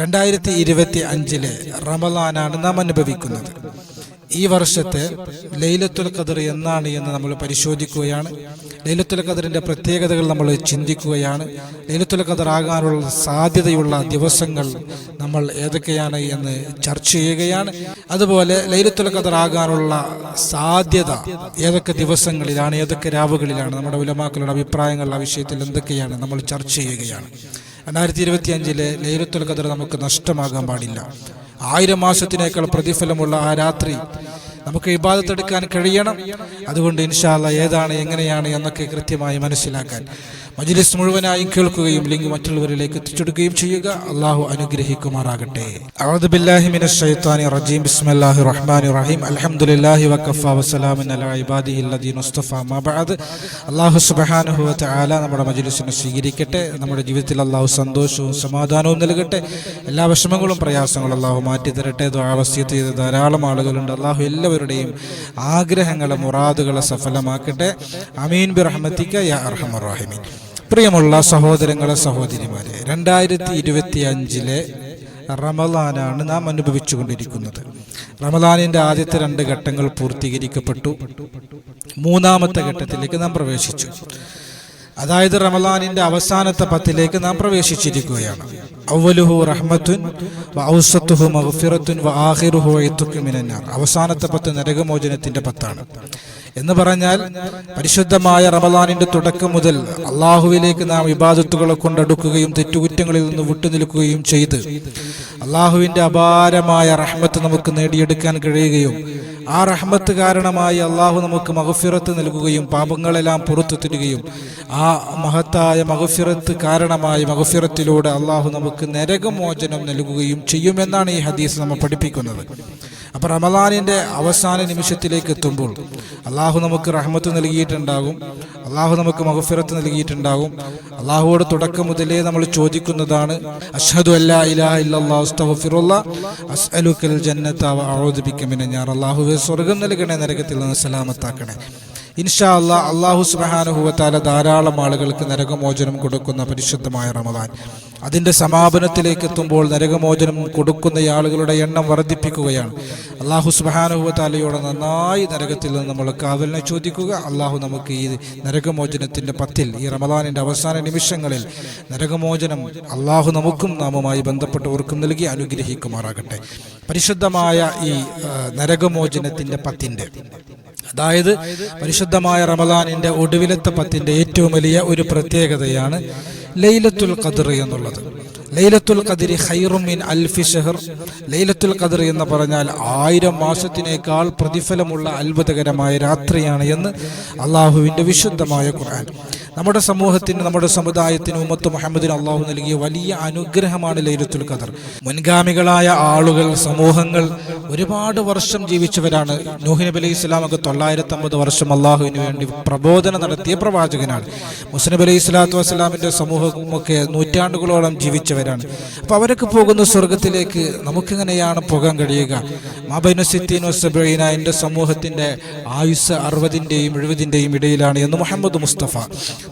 രണ്ടായിരത്തി ഇരുപത്തി അഞ്ചിലെ റമലാനാണ് നാം അനുഭവിക്കുന്നത്. ഈ വർഷത്തെ ലൈലത്തുൽ ഖദർ എന്നാണ് എന്ന് നമ്മൾ പരിശോധിക്കുകയാണ്. ലൈലത്തുൽ ഖദറിന്റെ പ്രത്യേകതകൾ നമ്മൾ ചിന്തിക്കുകയാണ്. ലൈലത്തുൽ ഖദർ ആകാനുള്ള സാധ്യതയുള്ള ദിവസങ്ങൾ നമ്മൾ ഏതൊക്കെയാണ് എന്ന് ചർച്ച ചെയ്യുകയാണ്. അതുപോലെ ലൈലത്തുൽ ഖദർ ആകാനുള്ള സാധ്യത ഏതൊക്കെ ദിവസങ്ങളിലാണ് ഏതൊക്കെ രാവുകളിലാണ് നമ്മുടെ ഉലമാക്കളുടെ അഭിപ്രായങ്ങൾ ആ വിഷയത്തിൽ എന്തൊക്കെയാണ് നമ്മൾ ചർച്ച ചെയ്യുകയാണ്. രണ്ടായിരത്തി ഇരുപത്തി അഞ്ചിലെ ലൈലത്തുൽ ഖദർ നമുക്ക് നഷ്ടമാകാൻ പാടില്ല. ആയിരം മാസത്തിനേക്കാൾ പ്രതിഫലമുള്ള ആ രാത്രി നമുക്ക് ഇബാദത്തെടുക്കാൻ കഴിയണം. അതുകൊണ്ട് ഇൻഷാല്ല ഏതാണ് എങ്ങനെയാണ് എന്നൊക്കെ കൃത്യമായി മനസ്സിലാക്കാൻ. മജ്ലിസ് മുഴുവനായി കേൾക്കുകയും ലിങ്ക് മറ്റുള്ളവരിലേക്ക് എത്തിച്ചെടുക്കുകയും ചെയ്യുക. അള്ളാഹു അനുഗ്രഹിക്കുമാറാകട്ടെ. നമ്മുടെ മജ്ലിസിനെ സ്വീകരിക്കട്ടെ. നമ്മുടെ ജീവിതത്തിൽ അള്ളാഹു സന്തോഷവും സമാധാനവും നൽകട്ടെ. എല്ലാ വിഷമങ്ങളും പ്രയാസങ്ങളും അള്ളാഹു മാറ്റി തരട്ടെ ചെയ്ത ധാരാളം ആളുകളുണ്ട്. അള്ളാഹു എല്ലാവരുടെയും ആഗ്രഹങ്ങളെ മുറാദുകളെ സഫലമാക്കട്ടെ. അമീൻ ബിറഹ്മത്തിക്ക യാ അർഹമർ പ്രിയമുള്ള സഹോദരങ്ങളെ സഹോദരിമാരെ രണ്ടായിരത്തി ഇരുപത്തി അഞ്ചിലെ റമദാനാണ് നാം അനുഭവിച്ചുകൊണ്ടിരിക്കുന്നത്. റമദാനിന്റെ ആദ്യത്തെ രണ്ട് ഘട്ടങ്ങൾ പൂർത്തീകരിക്കപ്പെട്ടു. മൂന്നാമത്തെ ഘട്ടത്തിലേക്ക് നാം പ്രവേശിച്ചു. അതായത് റമദാനിന്റെ അവസാനത്തെ പത്തിലേക്ക് നാം പ്രവേശിച്ചിരിക്കുകയാണ്. ഔവലുഹു റഹ്മത്തുൻ ഔസത്തുഹു മഹഫിറത്തുൻ വ എത്തുക്കുമിനാർ ഇത്തുക്കു മിനന്നാർ. അവസാനത്തെ പത്ത് നരകമോചനത്തിന്റെ പത്താണ്. എന്ന് പറഞ്ഞാൽ പരിശുദ്ധമായ റമദാനിന്റെ തുടക്കം മുതൽ അള്ളാഹുവിലേക്ക് നാം ഇബാദത്തുകളെ കൊണ്ടടുക്കുകയും തെറ്റുകുറ്റങ്ങളിൽ നിന്ന് വിട്ടുനിൽക്കുകയും ചെയ്ത് അള്ളാഹുവിന്റെ അപാരമായ റഹ്മത്ത് നമുക്ക് നേടിയെടുക്കാൻ കഴിയുകയും ആ റഹ്മത്ത് കാരണമായി അള്ളാഹു നമുക്ക് മഹഫിറത്ത് നൽകുകയും പാപങ്ങളെല്ലാം പുറത്തു തരികയും ആ മഹത്തായ മഹഫിറത്ത് കാരണമായി മഹഫിറത്തിലൂടെ അള്ളാഹു നമുക്ക് നരകമോചനം നൽകുകയും ചെയ്യുമെന്നാണ് ഈ ഹദീസ് നമ്മൾ പഠിപ്പിക്കുന്നത്. അപ്പൊ റമദാനിന്റെ അവസാന നിമിഷത്തിലേക്ക് എത്തുമ്പോൾ അള്ളാഹു നമുക്ക് റഹ്മത്ത് നൽകിയിട്ടുണ്ടാകും. അള്ളാഹു നമുക്ക് മഹഫിറത്ത് നൽകിയിട്ടുണ്ടാകും. അള്ളാഹുവോട് തുടക്കം മുതലേ നമ്മൾ ചോദിക്കുന്നതാണ് അഷ്ഹദു അസ്അലുക്കൽ ജന്നത ബിക അള്ളാഹുവേ സ്വർഗം നൽകണേ നരകത്തിൽ നിന്ന് സലാമത്താക്കണേ. ഇൻഷാ അല്ലാ അള്ളാഹു സുബാനുഹുവത്താല ധാരാളം ആളുകൾക്ക് നരകമോചനം കൊടുക്കുന്ന പരിശുദ്ധമായ റമദാൻ. അതിന്റെ സമാപനത്തിലേക്ക് എത്തുമ്പോൾ നരകമോചനം കൊടുക്കുന്ന ആളുകളുടെ എണ്ണം വർദ്ധിപ്പിക്കുകയാണ്. അള്ളാഹു സുബാനുഭവത്താലയോടെ നന്നായി നരകത്തിൽ നിന്ന് നമ്മൾ കാവലിനെ ചോദിക്കുക. അള്ളാഹു നമുക്ക് ഈ നരകമോചനത്തിന്റെ പത്തിൽ ഈ റമദാനിന്റെ അവസാന നിമിഷങ്ങളിൽ നരകമോചനം അള്ളാഹു നമുക്കും നാമുമായി ബന്ധപ്പെട്ടവർക്കും നൽകി അനുഗ്രഹിക്കുമാറാകട്ടെ. പരിശുദ്ധമായ ഈ നരകമോചനത്തിന്റെ പത്തിന്റെ അതായത് പരിശുദ്ധമായ റമദാനിന്റെ ഒടുവിലത്തെ പത്തിന്റെ ഏറ്റവും വലിയ ഒരു പ്രത്യേകതയാണ് ലൈലത്തുൽ ഖദർ എന്നുള്ളത്. ലൈലത്തുൽ ഖദരി ഖൈറും മിൻ അൽഫി ഷെഹർ ലൈലത്തുൽ ഖദർ എന്ന് പറഞ്ഞാൽ ആയിരം മാസത്തിനേക്കാൾ പ്രതിഫലമുള്ള അത്ഭുതകരമായ രാത്രിയാണ് എന്ന് അള്ളാഹുവിന്റെ വിശുദ്ധമായ ഖുർആൻ. നമ്മുടെ സമൂഹത്തിന് നമ്മുടെ സമുദായത്തിന് ഉമ്മത്ത് മുഹമ്മദിന് അള്ളാഹു നൽകിയ വലിയ അനുഗ്രഹമാണ് ലൈലത്തുൽ ഖദർ. മുൻഗാമികളായ ആളുകൾ സമൂഹങ്ങൾ ഒരുപാട് വർഷം ജീവിച്ചവരാണ്. നൂഹ് നബി അലൈഹി ഇസ്ലാമൊക്കെ തൊള്ളായിരത്തി അമ്പത് വർഷം അള്ളാഹുവിന് വേണ്ടി പ്രബോധനം നടത്തിയ പ്രവാചകനാണ്. മുസ്ലിം അലൈഹി സ്വലാത്തു വസ്സലാമിന്റെ സമൂഹമൊക്കെ നൂറ്റാണ്ടുകളോളം ജീവിച്ചവരാണ്. അപ്പൊ അവരൊക്കെ പോകുന്ന സ്വർഗത്തിലേക്ക് നമുക്കെങ്ങനെയാണ് പോകാൻ കഴിയുക? മാബൈനുസിത്തീൻ വസബീന എന്റെ സമൂഹത്തിന്റെ ആയുസ് അറുപതിന്റെയും എഴുപതിന്റെയും ഇടയിലാണ് എന്ന് മുഹമ്മദ് മുസ്തഫ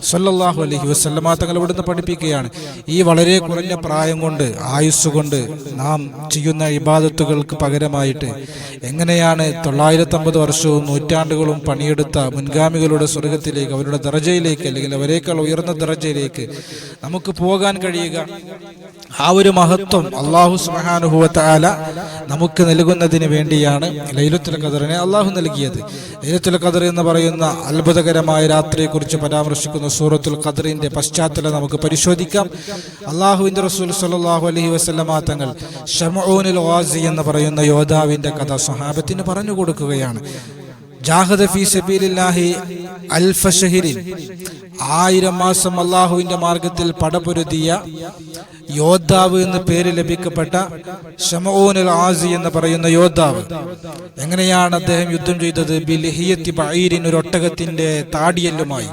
സല്ലല്ലാഹു അലൈഹി വസല്ലമ തങ്ങൾ ഇവിടുന്ന് പഠിപ്പിക്കുകയാണ്. ഈ വളരെ കുറഞ്ഞ പ്രായം കൊണ്ട് ആയുസ് കൊണ്ട് നാം ചെയ്യുന്ന ഇബാദത്തുകൾക്ക് പകരമായിട്ട് എങ്ങനെയാണ് തൊള്ളായിരത്തമ്പത് വർഷവും നൂറ്റാണ്ടുകളും പണിയെടുത്ത മുൻഗാമികളുടെ സ്വർഗത്തിലേക്ക് അവരുടെ ദർജയിലേക്ക് അല്ലെങ്കിൽ അവരെക്കാൾ ഉയർന്ന ദർജയിലേക്ക് നമുക്ക് പോകാൻ കഴിയുക? ആ ഒരു മഹത്വം അള്ളാഹു സുബാനുഭവത്താല നമുക്ക് നൽകുന്നതിന് വേണ്ടിയാണ് ലൈലത്തുൽ ഖദറിനെ അള്ളാഹു നൽകിയത്. ലൈലത്തുൽ ഖദർ എന്ന് പറയുന്ന അത്ഭുതകരമായ രാത്രിയെക്കുറിച്ച് പരാമർശിക്കുന്ന സൂറത്തുൽ ഖദറിന്റെ പശ്ചാത്തലം നമുക്ക് പരിശോധിക്കാം. അള്ളാഹുവിന്റെ റസൂൽ സല്ലല്ലാഹു അലഹി വസല്ലമ തങ്ങൾ ഷമഊനുൽ വാസി എന്ന് പറയുന്ന യോദ്ധാവിന്റെ കഥ സ്വഹാബത്തിന് പറഞ്ഞു കൊടുക്കുകയാണ്. ജാഹദ ഫീ സബീലില്ലാഹി ആയിരം മാസം അള്ളാഹുവിന്റെ മാർഗത്തിൽ പടപൊരുതിയ യോദ്ധാവ് എന്ന് പേര് ലഭിക്കപ്പെട്ട ഷമഊനുൽ ആസി എന്ന് പറയുന്ന യോദ്ധാവ്. എങ്ങനെയാണ് അദ്ദേഹം യുദ്ധം ചെയ്തത്? ബിലിഹിയത്തി ബൈരിൻ ഒരു ഒട്ടകത്തിന്റെ താടിയല്ലുമായി.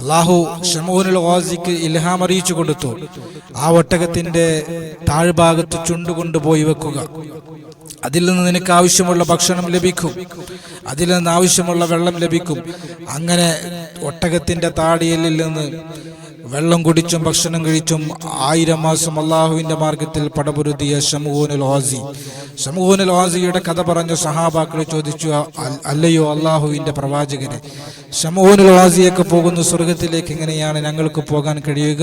അള്ളാഹു ഷമൂനുൽ ഓസിക്ക് ഇൽഹാം അറിയിച്ചു കൊടുത്തു. ആ ഒട്ടകത്തിന്റെ താഴ്ഭാഗത്ത് ചുണ്ടുകൊണ്ടുപോയി വെക്കുക. അതിൽ നിന്ന് നിനക്ക് ആവശ്യമുള്ള ഭക്ഷണം ലഭിക്കും. അതിൽ നിന്ന് ആവശ്യമുള്ള വെള്ളം ലഭിക്കും. അങ്ങനെ ഒട്ടകത്തിന്റെ താടിയലിൽ നിന്ന് വെള്ളം കുടിച്ചും ഭക്ഷണം കഴിച്ചും ആയിരം മാസം അള്ളാഹുവിന്റെ മാർഗത്തിൽ പടപൊരുതിയ ഷമൂനുൽ ഓസി ഷമൂനുൽ ഓസിയുടെ കഥ പറഞ്ഞ സഹാബാക്കൾ ചോദിച്ചു അല്ലയോ അള്ളാഹുവിന്റെ പ്രവാചകരെ ഷമൂനുൽ വാസിയൊക്കെ പോകുന്ന സ്വർഗത്തിലേക്ക് എങ്ങനെയാണ് ഞങ്ങൾക്ക് പോകാൻ കഴിയുക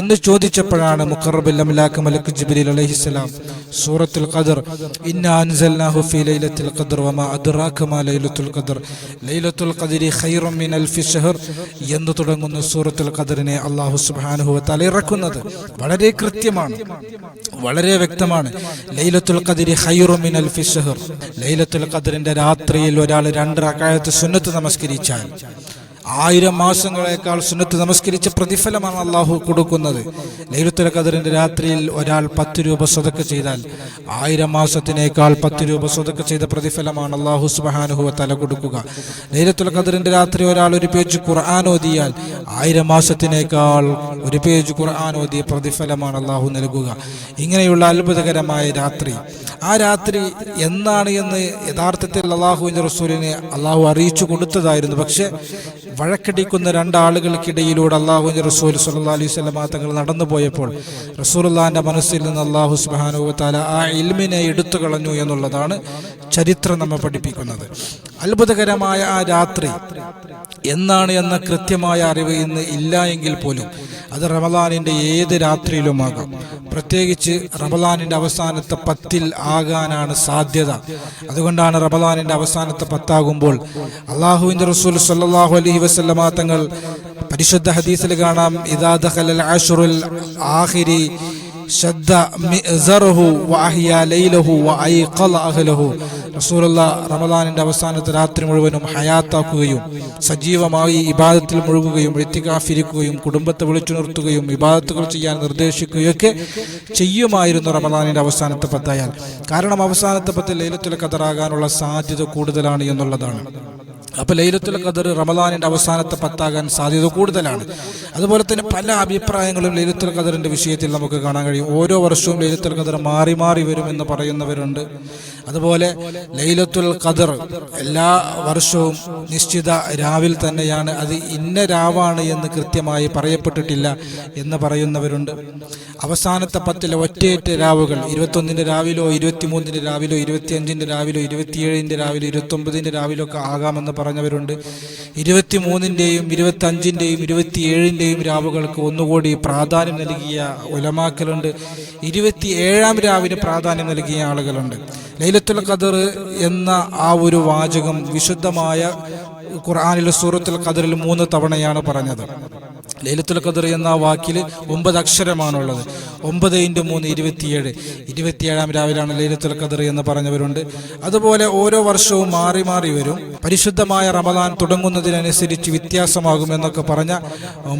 എന്ന് ചോദിച്ചപ്പോഴാണ് മുഖറബുൽ അമലാക്ക് മലക്ക് ജിബ്രീൽ അലൈഹിസ്സലാം സൂറത്തുൽ ഖദർ ഇന്ന അൻസൽനാഹു ഫീ ലൈലത്തുൽ ഖദർ വമാ അദ്റാക മാ ലൈലത്തുൽ ഖദർ. ലൈലത്തുൽ ഖദരി ഖൈറും മിൻ അൽഫി ഷഹർ എന്ന് തുടങ്ങുന്ന സൂറത്തുൽ ഖദറിനെ അല്ലാഹു സുബ്ഹാനഹു വ തആല ഇറക്കുന്നത് വളരെ കൃത്യമാണ് വളരെ വ്യക്തമാണ്. ലൈലത്തുൽ ഖദരി ഖൈറും മിൻ അൽഫി ഷഹർ ലൈലത്തുൽ ഖദറിന്റെ രാത്രിയിൽ ഒരാൾ രണ്ട് റക്അത്ത് സുന്നത്ത് നമസ്കരിച്ചാൽ 不抢不 ആയിരം മാസങ്ങളെക്കാൾ സുന്നത്ത് നമസ്കരിച്ച പ്രതിഫലമാണ് അള്ളാഹു കൊടുക്കുന്നത്. ലൈലത്തുൽ ഖദറിന്റെ രാത്രിയിൽ ഒരാൾ പത്ത് രൂപ സ്വതക്ക ചെയ്താൽ ആയിരം മാസത്തിനേക്കാൾ പത്ത് രൂപ സ്വതക്ക ചെയ്ത പ്രതിഫലമാണ് അള്ളാഹു സുബഹാനുഹുവ തല കൊടുക്കുക. ലൈലത്തുൽ ഖദറിന്റെ രാത്രി ഒരാൾ ഒരു പേജ് ഖുർആൻ ഓതിയാൽ ആയിരം മാസത്തിനേക്കാൾ ഒരു പേജ് ഖുർആൻ ഓതിയ പ്രതിഫലമാണ് അള്ളാഹു നൽകുക. ഇങ്ങനെയുള്ള അത്ഭുതകരമായ രാത്രി. ആ രാത്രി എന്നാണ് എന്ന് യഥാർത്ഥത്തിൽ അള്ളാഹുവിന്റെ റസൂലിനെ അള്ളാഹു അറിയിച്ചു കൊടുത്തതായിരുന്നു. പക്ഷേ വഴക്കടിക്കുന്ന രണ്ടാളുകൾക്കിടയിലൂടെ അള്ളാഹുവിന്റെ റസൂൽ സല്ലാ അലൈഹി സ്വലമാ തങ്ങൾ നടന്നു പോയപ്പോൾ റസൂലുല്ലാന്റെ മനസ്സിൽ നിന്ന് അള്ളാഹു സുബാനുവത്താല ആ ഇൽമിനെ എടുത്തു കളഞ്ഞു എന്നുള്ളതാണ് ചരിത്രം നമ്മെ പഠിപ്പിക്കുന്നത്. അത്ഭുതകരമായ ആ രാത്രി എന്നാണ് എന്ന കൃത്യമായ അറിവ് ഇന്ന് ഇല്ല എങ്കിൽ പോലും അത് റമദാനിന്റെ ഏത് രാത്രിയിലുമാകാം. പ്രത്യേകിച്ച് റമദാനിന്റെ അവസാനത്തെ പത്തിൽ ആകാനാണ് സാധ്യത. അതുകൊണ്ടാണ് റമദാനിന്റെ അവസാനത്തെ പത്താകുമ്പോൾ അള്ളാഹുവിന്റെ റസൂൽ സല്ലാഹു അലഹി വസല്ലമ തങ്ങൾ പരിശുദ്ധ ഹദീസിൽ കാണാം ഇദാ ദഖലൽ അശ്റുൽ ശദ്ദ മിഅ്സറഹു വഅഹ്യ ലൈലഹു വഅയ്ഖല അഹ്ലഹു റസൂലുള്ള റമദാനിന്റെ അവസാനത്തെ രാത്രി മുഴുവനും ഹയാത്താക്കുകയും സജീവമായി ഇബാദത്തിൽ മുഴുകുകയും എത്തിക്കാഫിരിക്കുകയും കുടുംബത്തെ വിളിച്ചു നിർത്തുകയും ഇബാദത്തുകൾ ചെയ്യാൻ നിർദ്ദേശിക്കുകയൊക്കെ ചെയ്യുമായിരുന്നു റമദാനിന്റെ അവസാനത്തെ പത്തായാൽ. കാരണം അവസാനത്തെ പത്തിൽ ലൈലത്തുൽ കതറാകാനുള്ള സാധ്യത കൂടുതലാണ് എന്നുള്ളതാണ്. അപ്പൊ ലൈലത്തുൽ ഖദർ റമദാനിന്റെ അവസാനത്തെ പത്താകാൻ സാധ്യത കൂടുതലാണ്. അതുപോലെ തന്നെ പല അഭിപ്രായങ്ങളും ലൈലത്തുൽ ഖദറിന്റെ വിഷയത്തിൽ നമുക്ക് കാണാൻ കഴിയും. ഓരോ വർഷവും ലൈലത്തുൽ ഖദർ മാറി മാറി വരുമെന്ന് പറയുന്നവരുണ്ട്. അതുപോലെ ലൈലത്തുൽ ഖദർ എല്ലാ വർഷവും നിശ്ചിത രാവിൽ തന്നെയാണ്. അത് ഇന്ന രാവാണ് എന്ന് കൃത്യമായി പറയപ്പെട്ടിട്ടില്ല എന്ന് പറയുന്നവരുണ്ട്. അവസാനത്തെ പത്തിലെ ഒറ്റയേറ്റ രാവുകൾ ഇരുപത്തൊന്നിന്റെ രാവിലോ ഇരുപത്തിമൂന്നിന്റെ രാവിലോ ഇരുപത്തിയഞ്ചിന്റെ രാവിലോ ഇരുപത്തിയേഴിന്റെ രാവിലോ ഇരുപത്തൊമ്പതിന്റെ രാവിലോ ഒക്കെ ആകാമെന്ന് പറഞ്ഞവരുണ്ട്. ഇരുപത്തിമൂന്നിന്റെയും ഇരുപത്തി ഇരുപത്തി ഏഴിന്റെയും രാവുകൾക്ക് ഒന്നുകൂടി പ്രാധാന്യം നൽകിയ ഉലമാക്കലുണ്ട് ഇരുപത്തിയേഴാം രാവിന് പ്രാധാന്യം നൽകിയ ആളുകളുണ്ട്. ലൈലത്തുൽ ഖദർ എന്ന ആ ഒരു വാചകം വിശുദ്ധമായ ഖുർആാനിലെ സൂറത്തുൽ ഖദറിൽ മൂന്ന് തവണയാണ് പറഞ്ഞത്. ലൈലത്തുൽ ഖദർ എന്ന വാക്കിൽ ഒമ്പത് അക്ഷരമാണുള്ളത്. ഒമ്പത് ഇന്റു മൂന്ന് ഇരുപത്തിയേഴ്. ഇരുപത്തിയേഴാം രാവിലാണ് ലൈലത്തുൽ ഖദർ എന്ന് പറഞ്ഞവരുണ്ട്. അതുപോലെ ഓരോ വർഷവും മാറി മാറി വരും. പരിശുദ്ധമായ റമദാൻ തുടങ്ങുന്നതിനനുസരിച്ച് വ്യത്യാസമാകും എന്നൊക്കെ പറഞ്ഞ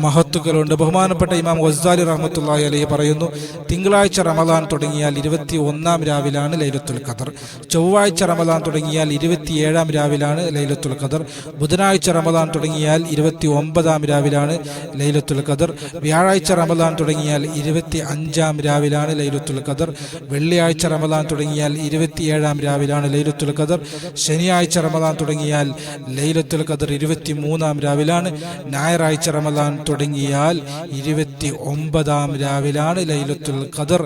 മഹത്തുക്കളുണ്ട്. ബഹുമാനപ്പെട്ട ഇമാം വസ്ദാലി റഹ്മത്തുള്ളാഹി അലൈഹി പറയുന്നു തിങ്കളാഴ്ച റമദാൻ തുടങ്ങിയാൽ ഇരുപത്തി ഒന്നാം രാവിലാണ് ലൈലത്തുൽ ഖദർ. ചൊവ്വാഴ്ച റമദാൻ തുടങ്ങിയാൽ ഇരുപത്തിയേഴാം രാവിലാണ് ലൈലത്തുൽ ഖദർ. ബുധനാഴ്ച റമദാൻ തുടങ്ങിയാൽ ഇരുപത്തി ഒമ്പതാം രാവിലാണ് ലൈലത്തുൽ ഖദർ. വ്യാഴാഴ്ച റമദാൻ തുടങ്ങിയാൽ ഇരുപത്തി അഞ്ചാം രാവിലാണ് ലൈലത്തുൽ ഖദർ. വെള്ളിയാഴ്ച റമദാൻ തുടങ്ങിയാൽ ഇരുപത്തിയേഴാം രാവിലാണ് ലൈലത്തുൽ ഖദർ. ശനിയാഴ്ച റമദാൻ തുടങ്ങിയാൽ ലൈലത്തുൽ ഖദർ ഇരുപത്തി മൂന്നാം രാവിലാണ്. ഞായറാഴ്ച റമദാൻ തുടങ്ങിയാൽ ഇരുപത്തി ഒമ്പതാം രാവിലാണ് ലൈലത്തുൽ ഖദർ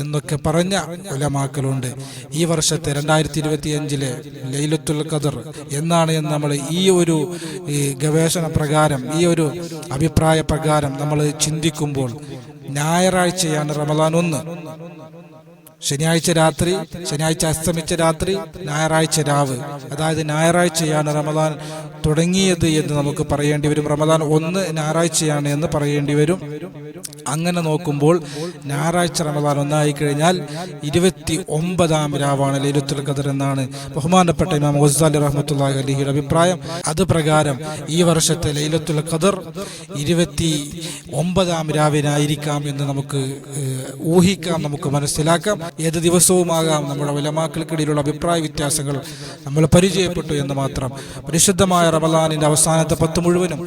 എന്നൊക്കെ പറഞ്ഞ ഉലമാക്കളുണ്ട്. ഈ വർഷത്തെ രണ്ടായിരത്തി ഇരുപത്തി അഞ്ചിലെ ലൈലത്തുൽ ഖദർ എന്നാണ് എന്ന് നമ്മൾ ഈ ഒരു ഗവേഷണ പ്രകാരം ഈ ഒരു അഭിപ്രായ പ്രകാരം നമ്മൾ ചിന്തിക്കുമ്പോൾ ഞായറാഴ്ചയാണ് റമദാൻ ഒന്ന്. ശനിയാഴ്ച രാത്രി ശനിയാഴ്ച അസ്തമിച്ച രാത്രി ഞായറാഴ്ച രാവ്. അതായത് ഞായറാഴ്ചയാണ് റമദാൻ തുടങ്ങിയത് എന്ന് നമുക്ക് പറയേണ്ടി വരും. റമദാൻ ഒന്ന് ഞായറാഴ്ചയാണ് എന്ന് പറയേണ്ടി വരും. അങ്ങനെ നോക്കുമ്പോൾ ഞായറാഴ്ച റമദാൻ ഒന്നായി കഴിഞ്ഞാൽ ഇരുപത്തി ഒമ്പതാം രാവാണ് ലൈലത്തുൽ ഖദർ എന്നാണ് ബഹുമാനപ്പെട്ട ഇമാം ഗസാലി റഹ്മത്തുല്ലാഹി അലിഹിയുടെ അഭിപ്രായം. അത് പ്രകാരം ഈ വർഷത്തെ ലൈലത്തുൽ ഖദർ ഇരുപത്തി ഒമ്പതാം രാവിനായിരിക്കാം എന്ന് നമുക്ക് ഊഹിക്കാം നമുക്ക് മനസ്സിലാക്കാം. ഏത് ദിവസവുമാകാം നമ്മുടെ വലമാക്കൾക്കിടയിലുള്ള അഭിപ്രായ വ്യത്യാസങ്ങൾ നമ്മൾ പരിചയപ്പെട്ടു എന്ന് മാത്രം. പരിശുദ്ധമായ റമദാനിന്റെ അവസാനത്തെ പത്ത് മുഴുവനും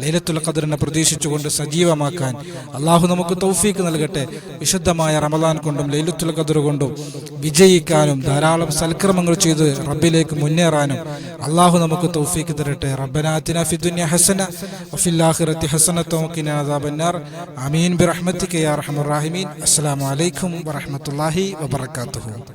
ലൈലത്തുൽ ഖദറിനെ പ്രതീക്ഷിച്ചുകൊണ്ട് സജീവമാക്കാൻ അള്ളാഹു നമുക്ക് തൗഫീക്ക് നൽകട്ടെ. വിശുദ്ധമായ റമദാൻ കൊണ്ടും ലൈലത്തുൽ ഖദർ കൊണ്ടും വിജയിക്കാനും ധാരാളം സൽക്രമങ്ങൾ ചെയ്ത് റബ്ബിലേക്ക് മുന്നേറാനും അള്ളാഹു നമുക്ക് തൗഫീക്ക് തരട്ടെ. റബ്ബനാത്തിന ഫിദുന്യ ഹസന വഫിൽ ആഖിറതി ഹസനത വഖിന അദാബന്നാർ ആമീൻ. ബിറഹ്മതിക യാ അർഹമർ റഹീമീൻ. അസ്സലാമു അലൈക്കും വറഹ്മത്തുള്ളാഹി വബറകാതുഹു.